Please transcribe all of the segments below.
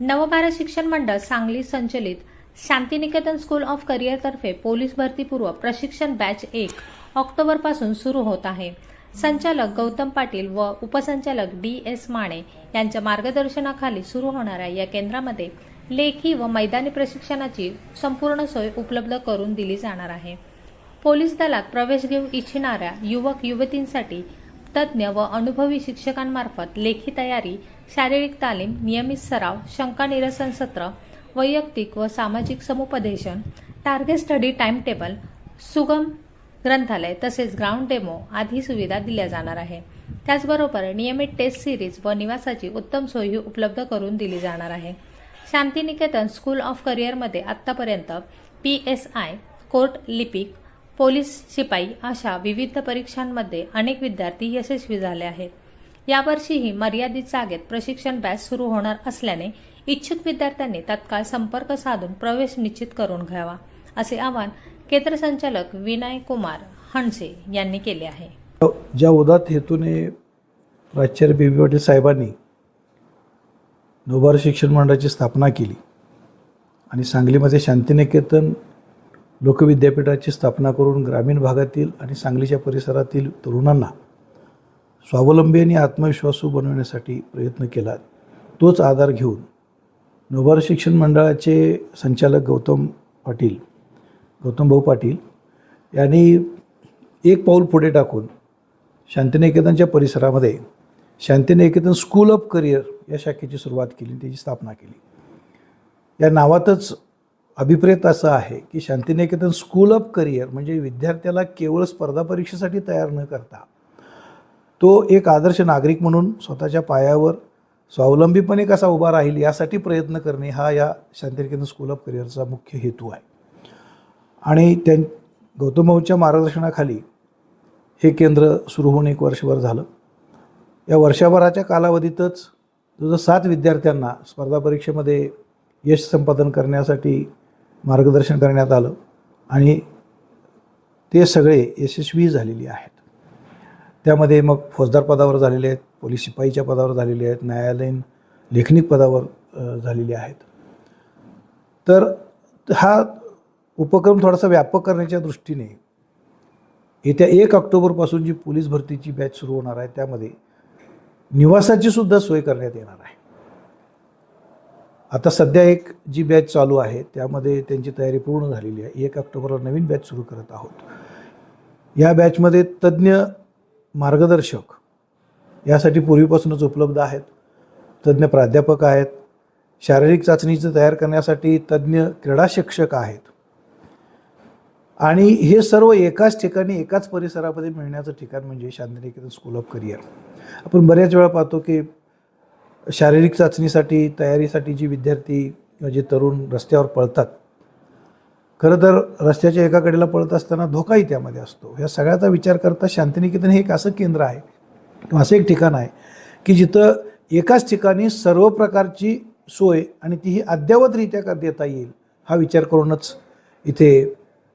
नवभारत शिक्षण मंडळ सांगली संचलित शांतिनिकेतन स्कूल ऑफ करिअरतर्फे पोलीस भरतीपूर्व प्रशिक्षण बॅच एक ऑक्टोबरपासून सुरू होत आहे. संचालक गौतम पाटील व उपसंचालक डी एस माने यांच्या मार्गदर्शनाखाली सुरू होणाऱ्या या केंद्रामध्ये लेखी व मैदानी प्रशिक्षणाची संपूर्ण सोय उपलब्ध करून दिली जाणार आहे. पोलीस दलात प्रवेश घेऊ इच्छिणाऱ्या युवक युवतींसाठी तज्ज्ञ व अनुभवी शिक्षकांमार्फत लेखी तयारी शारीरिक तालीम नियमित सराव शंका निरसन सत्र वैयक्तिक व सामाजिक समुपदेशन टार्गेट स्टडी टाइम टेबल सुगम ग्रंथालय तसेच ग्राउंड डेमो आदी सुविधा दिल्या जाणार आहे. त्याचबरोबर नियमित टेस्ट सिरीज व निवासाची उत्तम सोयी उपलब्ध करून दिली जाणार आहे. शांतिनिकेतन स्कूल ऑफ करिअरमध्ये आत्तापर्यंत पी एस आय कोर्ट लिपिक पोलीस शिपाई अशा विविध परीक्षांमध्ये अनेक विद्यार्थी यशस्वी झाले आहेत. यावर्षीही मर्यादित जागेत प्रशिक्षण बॅच सुरू होणार असल्याने इच्छुक विद्यार्थ्यांनी तत्काळ संपर्क साधून प्रवेश निश्चित करून घ्यावा असे आवाहन केंद्र संचालक विनय कुमार हणसे यांनी केले आहे. ज्या उदात हेतूने प्राचार्य बी. पाटील साहेबांनी नोबार शिक्षण मंडळाची स्थापना केली आणि सांगलीमध्ये शांतिनिकेतन लोकविद्यापीठाची स्थापना करून ग्रामीण भागातील आणि सांगलीच्या परिसरातील तरुणांना स्वावलंबी आणि आत्मविश्वासू बनवण्यासाठी प्रयत्न केला. तोच आधार घेऊन नवभारत शिक्षण मंडळाचे संचालक गौतम पाटील गौतम भाऊ पाटील यांनी एक पाऊल पुढे टाकून शांतिनिकेतनच्या परिसरामध्ये शांतिनिकेतन स्कूल ऑफ करिअर या शाखेची सुरुवात केली त्याची स्थापना केली. या नावातच अभिप्रेत असं आहे की शांतिनिकेतन स्कूल ऑफ करिअर म्हणजे विद्यार्थ्याला केवळ स्पर्धा परीक्षेसाठी तयार न करता तो एक आदर्श नागरिक म्हणून स्वतःच्या पायावर स्वावलंबीपणे कसा उभा राहील यासाठी प्रयत्न करणे हा या शांतिनिकेतन स्कूल ऑफ करिअरचा मुख्य हेतू आहे. आणि त्या गौतम भाऊच्या मार्गदर्शनाखाली हे केंद्र सुरू होऊन एक वर्षभर झालं. या वर्षभराच्या कालावधीतच जवळजवळ सात विद्यार्थ्यांना स्पर्धा परीक्षेमध्ये यश संपादन करण्यासाठी मार्गदर्शन करण्यात आलं आणि ते सगळे यशस्वी झालेली आहेत. त्यामध्ये मग फौजदार पदावर झालेले आहेत पोलीस शिपाईच्या पदावर झालेले आहेत न्यायालयीन लेखनिक पदावर झालेले आहेत. तर हा उपक्रम थोडासा व्यापक करण्याच्या दृष्टीने येत्या एक ऑक्टोबरपासून जी पोलीस भरतीची बॅच सुरू होणार आहे त्यामध्ये निवासाची सुद्धा सोय करण्यात येणार आहे. आता सध्या एक जी बॅच चालू आहे त्यामध्ये त्यांची तयारी पूर्ण झालेली आहे. एक ऑक्टोबरला नवीन बॅच सुरू करत आहोत. या बॅचमध्ये तज्ज्ञ मार्गदर्शक यासाठी पूर्वीपासूनच उपलब्ध आहेत. तज्ज्ञ प्राध्यापक आहेत. शारीरिक चाचणीचं तयार करण्यासाठी तज्ज्ञ क्रीडा शिक्षक आहेत. आणि हे सर्व एकाच ठिकाणी एकाच परिसरामध्ये मिळण्याचं ठिकाण म्हणजे शांतिनिकेतन स्कूल ऑफ करिअर. आपण बऱ्याच वेळा पाहतो की शारीरिक चाचणीसाठी तयारीसाठी जी विद्यार्थी किंवा जे तरुण रस्त्यावर पळतात खरं तर रस्त्याच्या एका कडेला पळत असताना धोकाही त्यामध्ये असतो. या सगळ्याचा विचार करता शांतिनिकेतन हे एक असं केंद्र आहे किंवा असं एक ठिकाण आहे की जिथं एकाच ठिकाणी सर्व प्रकारची सोय आणि तीही अद्ययावतरित्या का देता येईल हा विचार करूनच इथे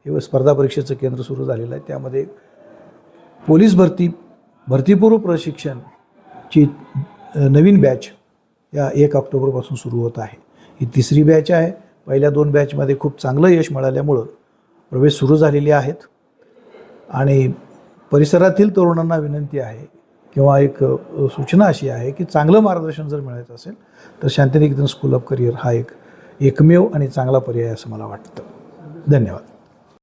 हे स्पर्धा परीक्षेचं केंद्र सुरू झालेलं आहे. त्यामध्ये पोलीस भरती भरतीपूर्व प्रशिक्षण ची नवीन बॅच या एक ऑक्टोबरपासून सुरू होत आहे. ही तिसरी बॅच आहे. पहिल्या दोन बॅचमध्ये खूप चांगलं यश मिळाल्यामुळं प्रवेश सुरू झालेले आहेत. आणि परिसरातील तरुणांना विनंती आहे किंवा एक सूचना अशी आहे की चांगलं मार्गदर्शन जर मिळायचं असेल तर शांतिनिकेतन स्कूल ऑफ करिअर हा एक एकमेव आणि चांगला पर्याय असं मला वाटतं. धन्यवाद.